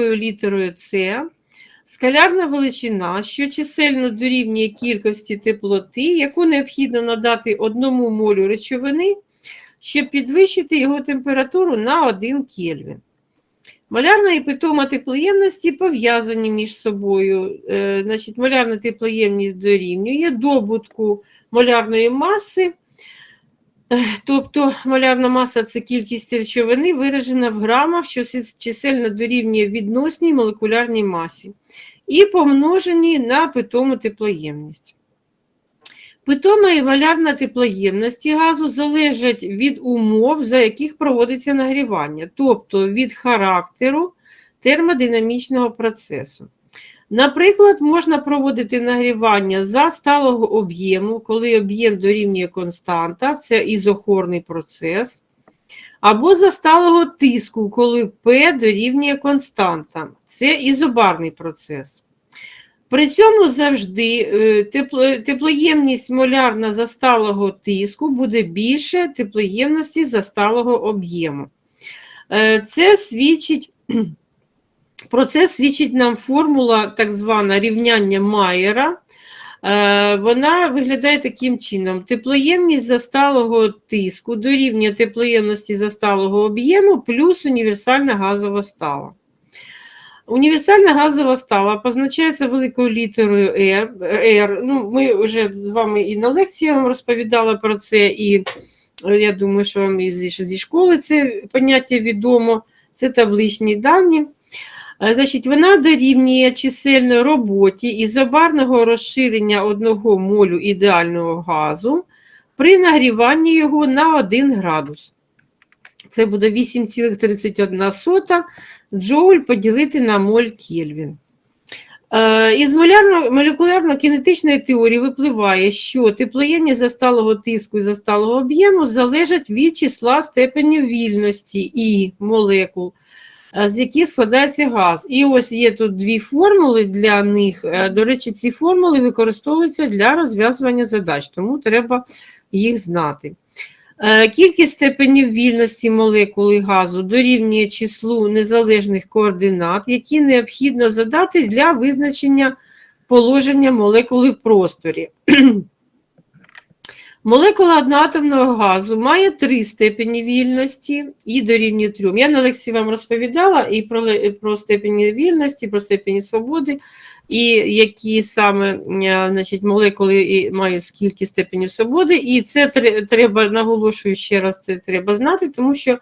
літерою С скалярна величина, що чисельно дорівнює кількості теплоти, яку необхідно надати одному молю речовини, щоб підвищити його температуру на 1 Кельвін. Малярна і питома теплоємності пов'язані між собою. Е, Значить, Малярна теплоємність дорівнює добутку малярної маси, тобто малярна маса це кількість речовини, виражена в грамах, що чисельно дорівнює відносній молекулярній масі, і помножені на питому теплоємність. Питома і малярна теплоємності газу залежать від умов, за яких проводиться нагрівання, тобто від характеру термодинамічного процесу. Наприклад, можна проводити нагрівання за сталого об'єму, коли об'єм дорівнює константа, це ізохорний процес, або за сталого тиску, коли P дорівнює константа, це ізобарний процес. При цьому завжди е, теплоємність молярна за сталого тиску буде більше теплоємності за сталого об'єму. Е, Це свідчить, про це свідчить нам формула так звана рівняння Майера. Е, Вона виглядає таким чином: теплоємність за сталого тиску дорівнює теплоємності за сталого об'єму плюс універсальна газова стала. Універсальна газова стала позначається великою літерою R. R. Ну, ми вже з вами і на лекції я вам розповідала про це, і е, я думаю, що вам і зі школи це поняття відомо, це табличні дані. Е, Значить, вона дорівнює чисельної роботі ізобарного розширення одного молю ідеального газу при нагріванні його на 1 градус. Це буде 8,31 джоуль поділити на моль Кельвін. Е, Із молекулярно-кінетичної теорії випливає, що теплоємність засталого тиску і засталого об'єму залежать від числа степенів вільності і молекул, з яких складається газ. І ось є тут дві формули для них. Е, До речі, ці формули використовуються для розв'язування задач, тому треба їх знати. Е, Кількість степенів вільності молекули газу дорівнює числу незалежних координат, які необхідно задати для визначення положення молекули в просторі. Молекула одноатомного газу має три степені вільності і дорівнює трьом. Я на лекції вам розповідала і про, про степені вільності, про степені свободи, і які саме е, значить, молекули і мають скільки степенів свободи. І це треба, наголошую ще раз, це треба знати, тому що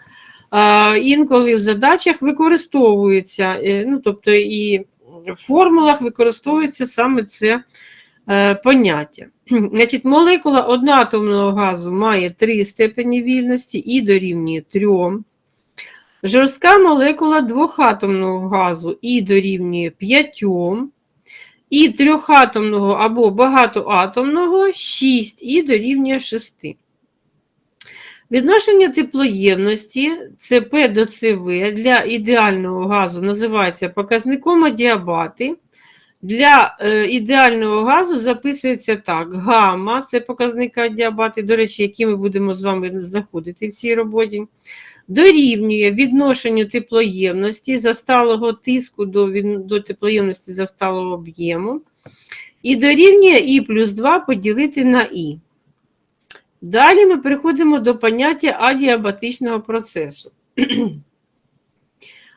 а, інколи в задачах використовується, е, ну, тобто і в формулах використовується саме це е, поняття. Значить, молекула одноатомного газу має три степені вільності і дорівнює трьом. Жорстка молекула двохатомного газу і дорівнює п'ятьом. І трьохатомного або багатоатомного 6 і дорівнює 6. Відношення теплоємності ЦП до ЦВ для ідеального газу називається показником адіабати. Для е, ідеального газу записується так: гамма це показник адіабати, до речі, які ми будемо з вами знаходити в цій роботі, дорівнює відношенню теплоємності засталого тиску до, до теплоємності засталого об'єму, і дорівнює І плюс 2 поділити на І. Далі ми переходимо до поняття адіабатичного процесу.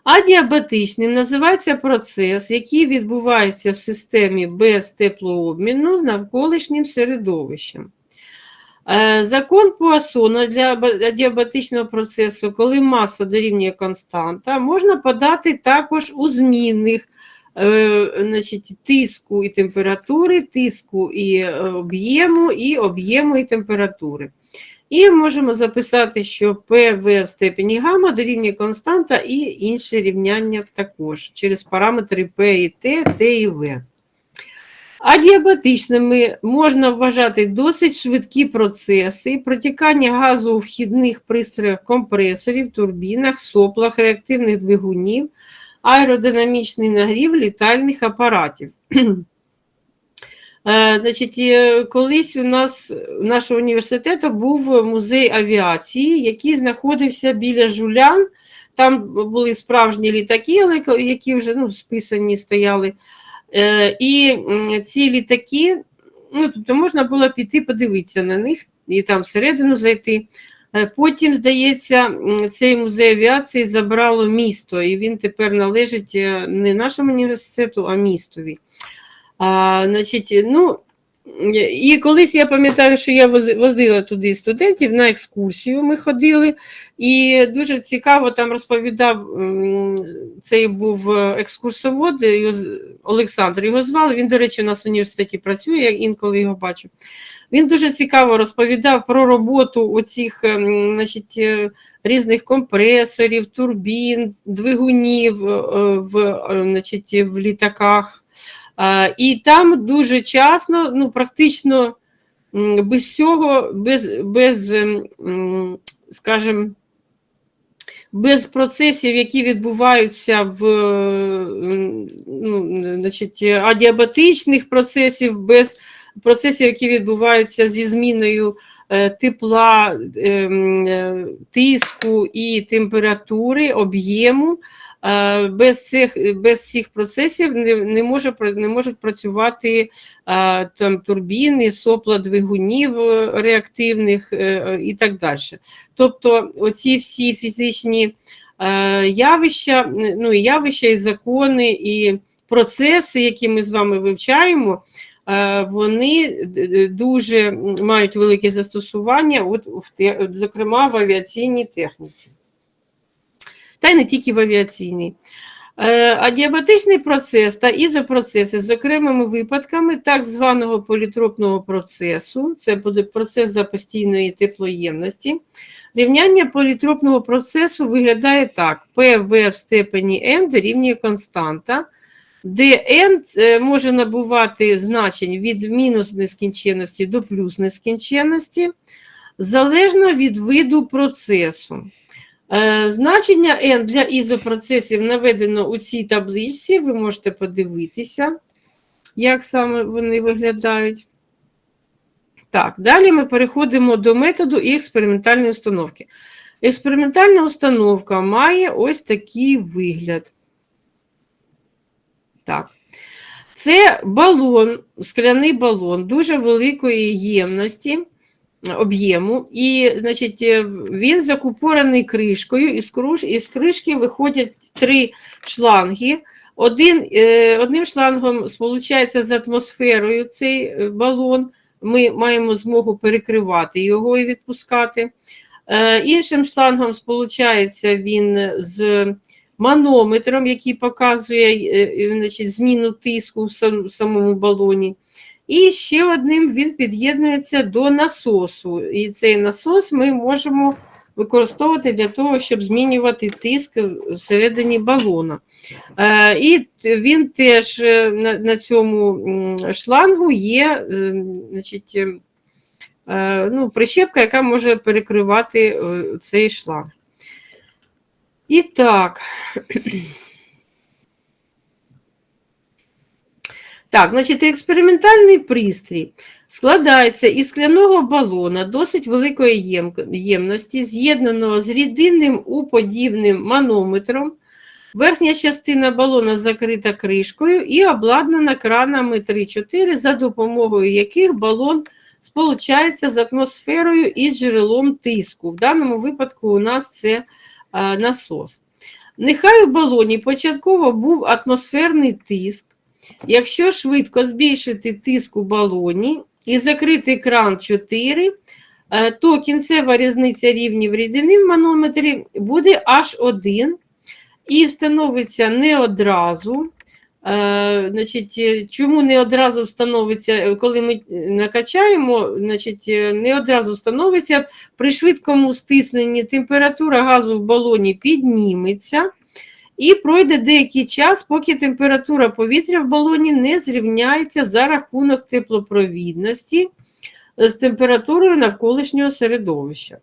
Адіабатичним називається процес, який відбувається в системі без теплообміну з навколишнім середовищем. Е, Закон Пуассона для аба- адіабатичного процесу, коли маса дорівнює константа, можна подати також у змінних е, значить, тиску і температури, тиску і е, об'єму, і об'єму і температури. І можемо записати, що ПВ в степені гамма дорівнює константа і інші рівняння також через параметри П і Т, Т і В. Адіабатичними можна вважати досить швидкі процеси протікання газу у вхідних пристроях компресорів, турбінах, соплах, реактивних двигунів, аеродинамічний нагрів літальних апаратів. Е, Значить, е, колись у нас у нашого університету був музей авіації, який знаходився біля Жулян. Там були справжні літаки, які вже ну, списані стояли. Е, І ці літаки, ну, тобто можна було піти подивитися на них і там всередину зайти. Потім, здається, цей музей авіації забрало місто, і він тепер належить не нашому університету, а містові. А, значить, ну, і колись я пам'ятаю, що я вози- возила туди студентів на екскурсію. Ми ходили, і дуже цікаво там розповідав цей був е, екскурсовод Олександр. Його звали. Він, до речі, у нас в університеті працює, я інколи його бачу. Він дуже цікаво розповідав про роботу оцих ем, значить, е, різних компресорів, турбін, двигунів е, в, е, значить, в літаках. І там дуже часто, ну, практично без цього, без, без ем, скажімо, без процесів, які відбуваються в ну, значить, адіабатичних процесів, без процесів, які відбуваються зі зміною е, тепла, ем, е, тиску і температури, об'єму. Е, Без цих, без цих процесів не, не, може, не можуть працювати е, там, турбіни, сопла двигунів реактивних і так далі. Тобто оці всі фізичні е, явища, ну, явища, і закони, і процеси, які ми з вами вивчаємо, вони д- д- дуже мають велике застосування, от, зокрема в авіаційній техніці. Та й не тільки в авіаційній. Е, Адіабатичний процес та ізопроцеси з окремими випадками так званого політропного процесу, це буде процес за постійної теплоємності. Рівняння політропного процесу виглядає так: ПВ в степені n дорівнює константа, де n е, може набувати значень від мінус нескінченності до плюс нескінченності, залежно від виду процесу. Е, Значення n для ізопроцесів наведено у цій табличці, ви можете подивитися, як саме вони виглядають. Так, далі ми переходимо до методу і експериментальної установки. Експериментальна установка має ось такий вигляд. Так. Це балон, скляний балон дуже великої ємності, об'єму, і значить, е, він закупорений кришкою, і з, кришки виходять три шланги. Один, е, одним шлангом сполучається з атмосферою цей е, балон. Ми маємо змогу перекривати його і відпускати. Іншим шлангом сполучається він з манометром, який показує е, е, значить, зміну тиску в самому балоні. І ще одним він під'єднується до насосу. І цей насос ми можемо використовувати для того, щоб змінювати тиск всередині балона. Е, І він теж на, цьому шлангу є значить, ну, прищепка, яка може перекривати цей шланг. І так. Так, значить, експериментальний пристрій складається із скляного балона досить великої ємності, з'єднаного з рідинним уподібним манометром. Верхня частина балона закрита кришкою і обладнана кранами 3-4, за допомогою яких балон сполучається з атмосферою і джерелом тиску. В даному випадку у нас це насос. Нехай у балоні початково був атмосферний тиск. Якщо швидко збільшити тиск у балоні і закрити кран 4, е, то кінцева різниця рівнів рідини в манометрі буде H1 і встановиться не одразу. Е, Значить, е, чому не одразу встановиться, е, коли ми накачаємо, значить, не одразу встановиться, при швидкому стисненні температура газу в балоні підніметься, і пройде деякий час, поки температура повітря в балоні не зрівняється за рахунок теплопровідності з температурою навколишнього середовища.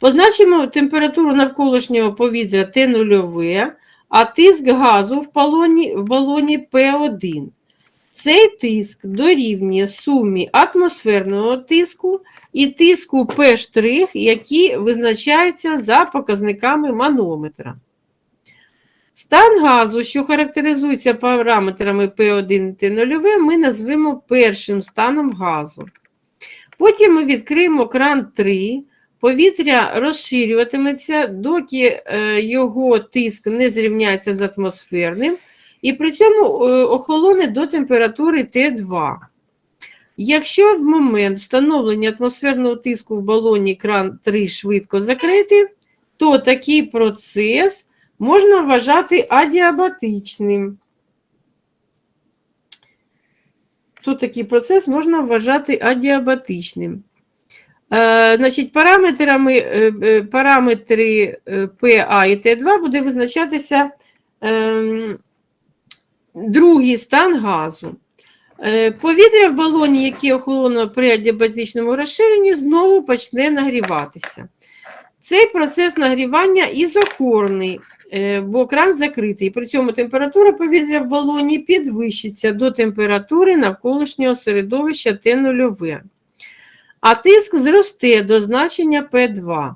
Позначимо температуру навколишнього повітря Т0, а тиск газу в балоні, в балоні П1. Цей тиск дорівнює сумі атмосферного тиску і тиску P', які визначаються за показниками манометра. Стан газу, що характеризується параметрами P1 і T0, ми назвемо першим станом газу. Потім ми відкриємо кран 3, повітря розширюватиметься, доки е, його тиск не зрівняється з атмосферним, і при цьому е, охолоне до температури Т2. Якщо в момент встановлення атмосферного тиску в балоні кран 3 швидко закритий, то такий процес можна вважати адіабатичним. То такий процес можна вважати адіабатичним. Е, значить, параметрами, е, е, параметри PA і Т2 буде визначатися е, другий стан газу. Повітря в балоні, яке охолоно при адіабатичному розширенні, знову почне нагріватися. Цей процес нагрівання ізохорний, бо кран закритий. При цьому температура повітря в балоні підвищиться до температури навколишнього середовища Т0. А тиск зросте до значення P2.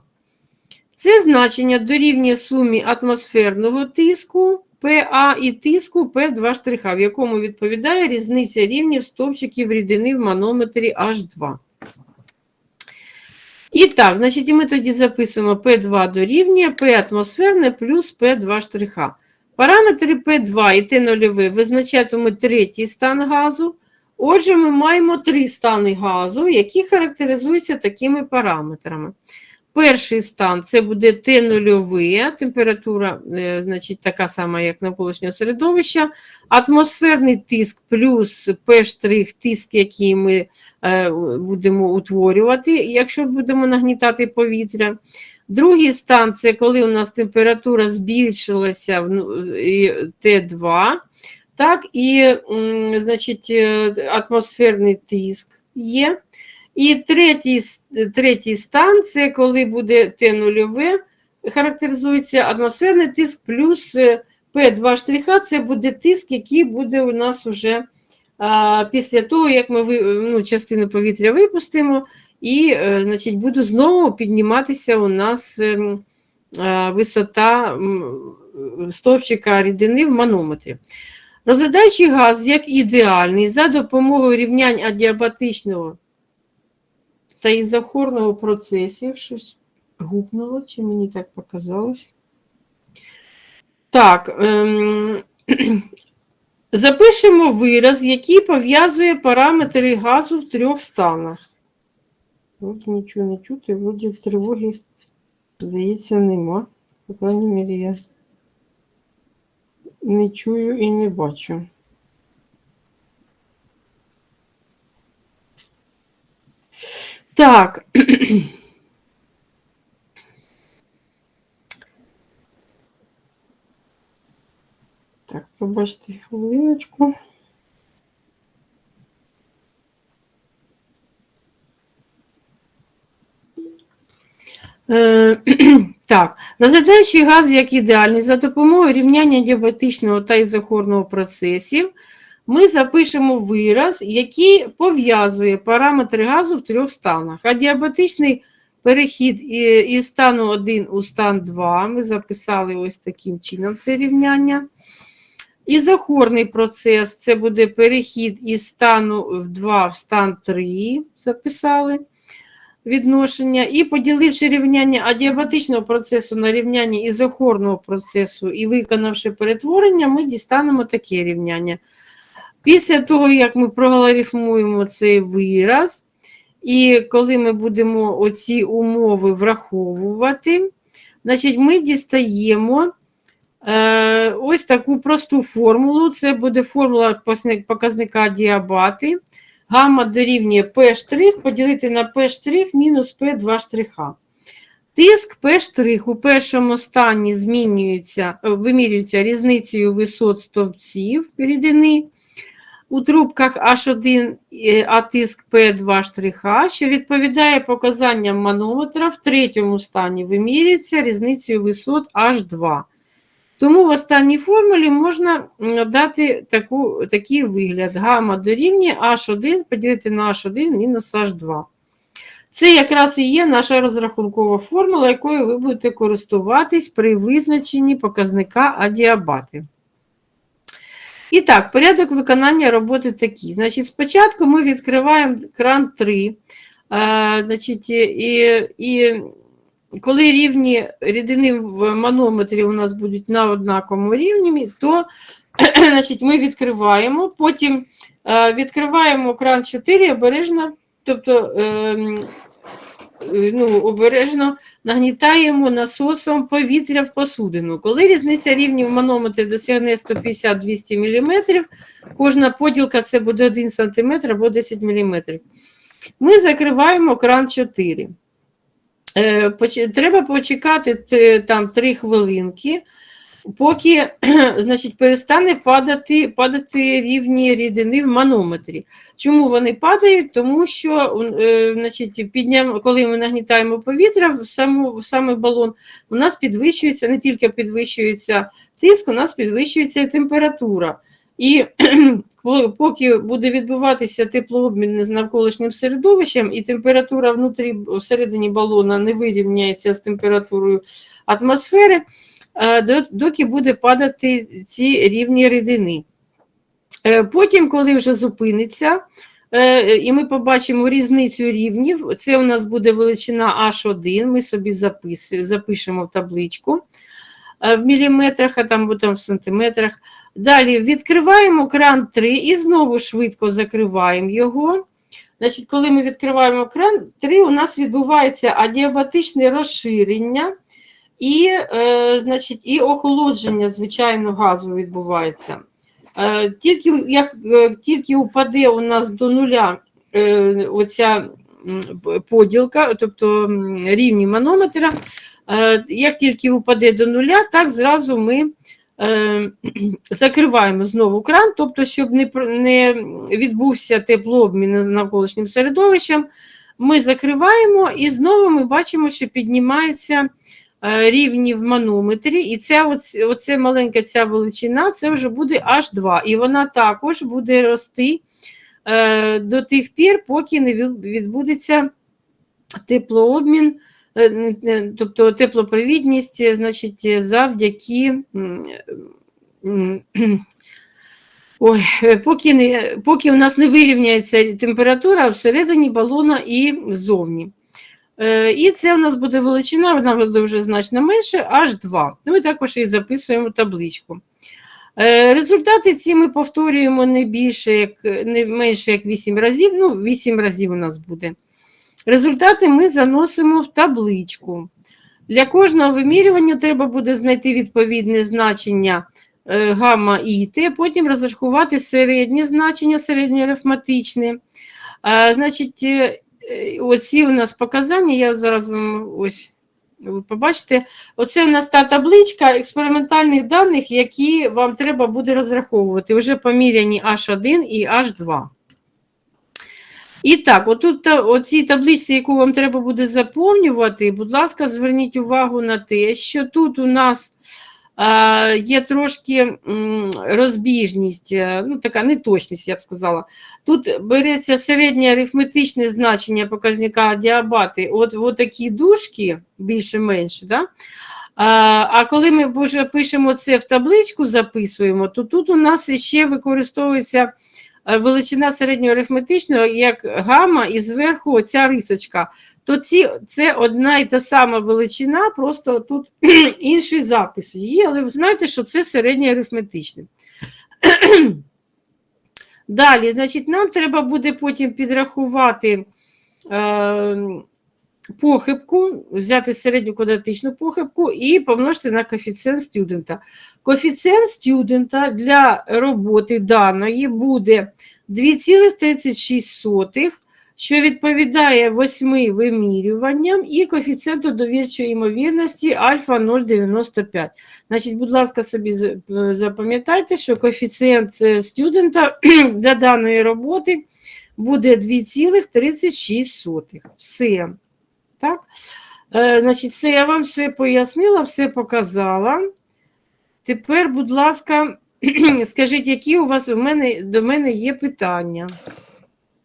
Це значення дорівнює сумі атмосферного тиску ПА і тиску P2 в якому відповідає різниця рівнів стовпчиків рідини в манометрі H2. І так, значить, ми тоді записуємо P2 дорівнює P атмосферне плюс P2 штриха. Параметри P2 і T0 визначатимуть третій стан газу. Отже, ми маємо три стани газу, які характеризуються такими параметрами. Перший стан це буде Т0, температура е, значить, така сама, як навколишнього середовища, атмосферний тиск плюс P', тиск, який ми е, будемо утворювати, якщо будемо нагнітати повітря. Другий стан це коли у нас температура збільшилася в ну, Т2, так, і значить, е, атмосферний тиск є. І третій, третій стан це коли буде Т0, характеризується атмосферний тиск плюс е, П2 штриха, це буде тиск, який буде у нас уже а, після того, як ми ну, частину повітря випустимо, і е, значить, буде знову підніматися у нас ем, висота стовпчика рідини в манометрі. Розглядаючи газ як ідеальний за допомогою рівнянь адіабатичного та ізохорного процесів. Щось гупнуло, чи мені так показалось? Так, ем, запишемо вираз, який пов'язує параметри газу в трьох станах. Вроді нічого не чути, вроді в тривоги, здається, нема. По крайній мірі, я не чую і не бачу. Так. Так, пробачте хвилиночку. Е, Так, розглядаючи газ як ідеальний за допомогою рівняння діабетичного та ізохорного процесів, ми запишемо вираз, який пов'язує параметри газу в трьох станах. А діабетичний перехід із стану 1 у стан 2, ми записали ось таким чином це рівняння. Ізохорний процес це буде перехід із стану 2 в стан 3, записали відношення. І поділивши рівняння адіабатичного процесу на рівняння ізохорного процесу і виконавши перетворення, ми дістанемо таке рівняння. Після того, як ми прогаларифмуємо цей вираз, і коли ми будемо оці умови враховувати, значить ми дістаємо е, ось таку просту формулу. Це буде формула показника діабати. Гамма дорівнює P' поділити на P' мінус P2 штриха. Тиск P' у першому стані змінюється, е, вимірюється різницею висот стовпців рідини у трубках H1, е, а тиск P2 штриха, що відповідає показанням манометра, в третьому стані вимірюється різницею висот H2. Тому в останній формулі можна дати таку, такий вигляд. Гамма дорівнює H1 поділити на H1 мінус H2. Це якраз і є наша розрахункова формула, якою ви будете користуватись при визначенні показника адіабати. І так, порядок виконання роботи такий. Значить, спочатку ми відкриваємо кран 3. А, значить, і, і коли рівні рідини в манометрі у нас будуть на однаковому рівні, то значить, ми відкриваємо, потім е, відкриваємо кран 4 обережно, тобто ем, е, ну, обережно нагнітаємо насосом повітря в посудину. Коли різниця рівнів в манометрі досягне 150-200 мм, кожна поділка це буде 1 см або 10 мм. Ми закриваємо кран 4. Е, Треба почекати т- там 3 хвилинки, поки значить, перестане падати, падати рівні рідини в манометрі. Чому вони падають? Тому що е, значить, підням, коли ми нагнітаємо повітря в, саму, в самий балон, у нас підвищується, не тільки підвищується тиск, у нас підвищується і температура. І поки буде відбуватися теплообмін з навколишнім середовищем, і температура внутрі всередині балона не вирівняється з температурою атмосфери, е, доки буде падати ці рівні рідини. Е, Потім, коли вже зупиниться, е, і ми побачимо різницю рівнів, це у нас буде величина H1, ми собі запишемо в табличку в міліметрах, а там, там в сантиметрах. Далі відкриваємо кран 3 і знову швидко закриваємо його. Значить, коли ми відкриваємо кран 3, у нас відбувається адіабатичне розширення і, е, значить, і охолодження, звичайно, газу відбувається. Е, Тільки як е, тільки упаде у нас до нуля е, оця поділка, тобто рівні манометра, е, як тільки упаде до нуля, так зразу ми закриваємо знову кран, тобто, щоб не, відбувся теплообмін навколишнім середовищем, ми закриваємо і знову ми бачимо, що піднімається е, рівні в манометрі, і ця оце, маленька ця величина, це вже буде H2, і вона також буде рости е, до тих пір, поки не відбудеться теплообмін, е, тобто теплопровідність, е, значить, е, завдяки. Ой, е, поки, не, поки у нас не вирівняється температура всередині балона і ззовні. Е, І це у нас буде величина, вона буде вже значно менше, аж 2. Ми також і записуємо табличку. Е, Результати ці ми повторюємо не більше, як, не менше як 8 разів, ну 8 разів у нас буде. Результати ми заносимо в табличку. Для кожного вимірювання треба буде знайти відповідне значення е, гамма і Т, потім розрахувати середнє значення, середнє арифметичне. А, значить, е, е, оці у нас показання, я зараз вам ось ви побачите, оце у нас та табличка експериментальних даних, які вам треба буде розраховувати. Вже поміряні H1 і H2. І так, отут та- оцій табличці, яку вам треба буде заповнювати, будь ласка, зверніть увагу на те, що тут у нас е, є трошки розбіжність, е, ну така неточність, я б сказала. Тут береться середнє арифметичне значення показника діабати, от, от такі дужки, більше-менше, да? А, а коли ми вже пишемо це в табличку, записуємо, то тут у нас ще використовується е, величина середнього арифметичного як гама, і зверху оця рисочка. То ці, це одна і та сама величина, просто тут інший запис її, але ви знаєте, що це середнє арифметичне. Далі, значить, нам треба буде потім підрахувати е, похибку, взяти середню квадратичну похибку і помножити на коефіцієнт студента. Коефіцієнт студента для роботи даної буде 2,36, що відповідає 8 вимірюванням і коефіцієнту довірчої ймовірності альфа 0,95. Значить, будь ласка, собі запам'ятайте, що коефіцієнт е, студента для даної роботи буде 2,36. Все. Так? Е, значить, це я вам все пояснила, все показала. Тепер, будь ласка, скажіть, які у вас в мене, до мене є питання?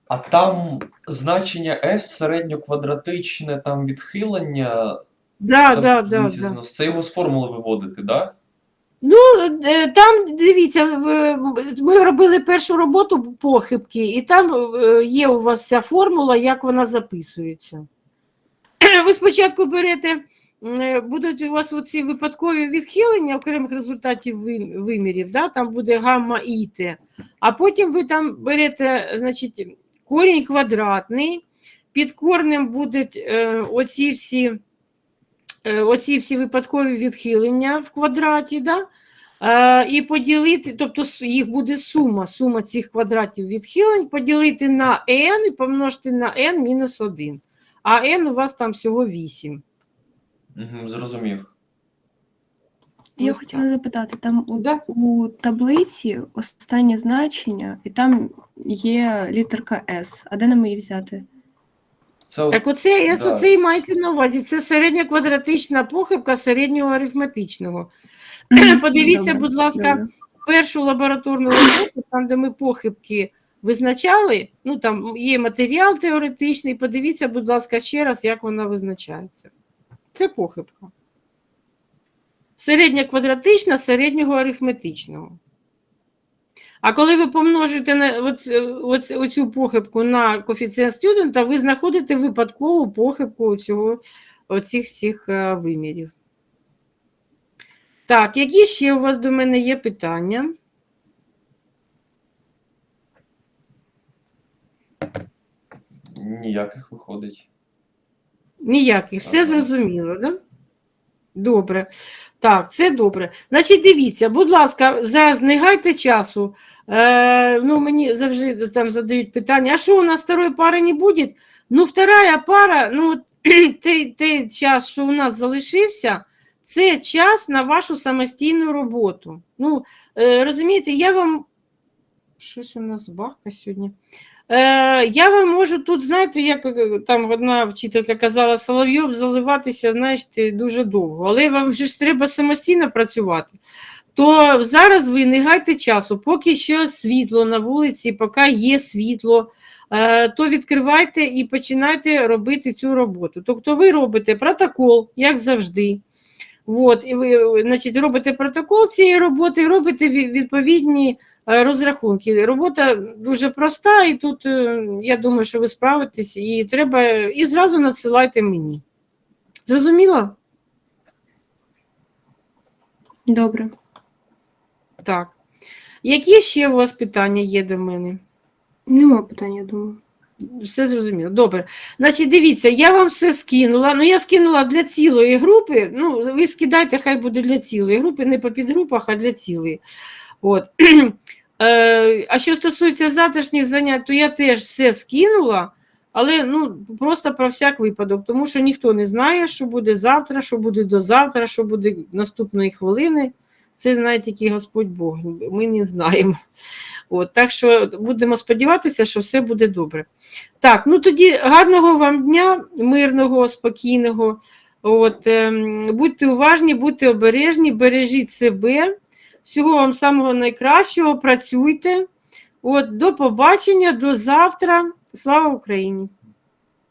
А там значення S середньоквадратичне, там відхилення. Да, там да, да, да. Це його з формули виводити, да? Ну, е, там дивіться, ми робили першу роботу похибки, і там е, є у вас ця формула, як вона записується. Ви спочатку берете, е, будуть у вас оці випадкові відхилення окремих результатів вимірів, да? там буде гамма і т, а потім ви там берете, значить, корінь квадратний, під корнем будуть е, оці всі е, оці всі випадкові відхилення в квадраті, да? і поділити, тобто їх буде сума, сума цих квадратів відхилень, поділити на n і помножити на n мінус 1. А n у вас там всього 8. Угу, зрозумів. Я Ось хотіла запитати, там у, Да. у таблиці останнє значення, і там є літерка С. А де нам її взяти? Це Так оце, я да. оце і мається на увазі. Це середня квадратична похибка середнього арифметичного. Подивіться, Добре, будь ласка, добре. першу лабораторну роботу, там, де ми похибки визначали, ну там є матеріал теоретичний, подивіться, будь ласка, ще раз, як вона визначається. Це похибка. Середня квадратична середнього арифметичного. А коли ви помножуєте на оц, оц, оцю похибку на коефіцієнт студента, ви знаходите випадкову похибку цього, оцих всіх е, вимірів. Так, які ще у вас до мене є питання? Ніяких виходить. Ніяких, все зрозуміло, да? Добре. Так, це добре. Значить, дивіться, будь ласка, зараз не гайте часу. Е, ну, мені завжди там задають питання: а що у нас второї пари не буде? Ну, вторая пара, ну, той, той час, що у нас залишився, це час на вашу самостійну роботу. Ну, е, розумієте, я вам. Щось у нас бахка сьогодні. Е, я вам можу тут, знаєте, як е, там одна вчителька казала, Соловйов заливатися, знаєте, дуже довго. Але вам же ж треба самостійно працювати. То зараз ви не гайте часу, поки що світло на вулиці, поки є світло, е, то відкривайте і починайте робити цю роботу. Тобто ви робите протокол, як завжди. От, і ви значить, робите протокол цієї роботи, робите відповідні розрахунки. Робота дуже проста, і тут е, я думаю, що ви справитесь, і треба і зразу надсилайте мені. Зрозуміло? Добре. Так. Які ще у вас питання є до мене? Нема питання, я думаю. Все зрозуміло. Добре. Значить, дивіться, я вам все скинула. Ну, я скинула для цілої групи. Ну, ви скидайте, хай буде для цілої групи, не по підгрупах, а для цілої. От. Е, а що стосується завтрашніх занять, то я теж все скинула, але ну, просто про всяк випадок, тому що ніхто не знає, що буде завтра, що буде до завтра, що буде наступної хвилини. Це знає тільки Господь Бог. Ми не знаємо. От, так що будемо сподіватися, що все буде добре. Так, ну тоді гарного вам дня, мирного, спокійного. От, ем, будьте уважні, будьте обережні, бережіть себе. Всього вам самого найкращого, працюйте. От, до побачення, до завтра. Слава Україні!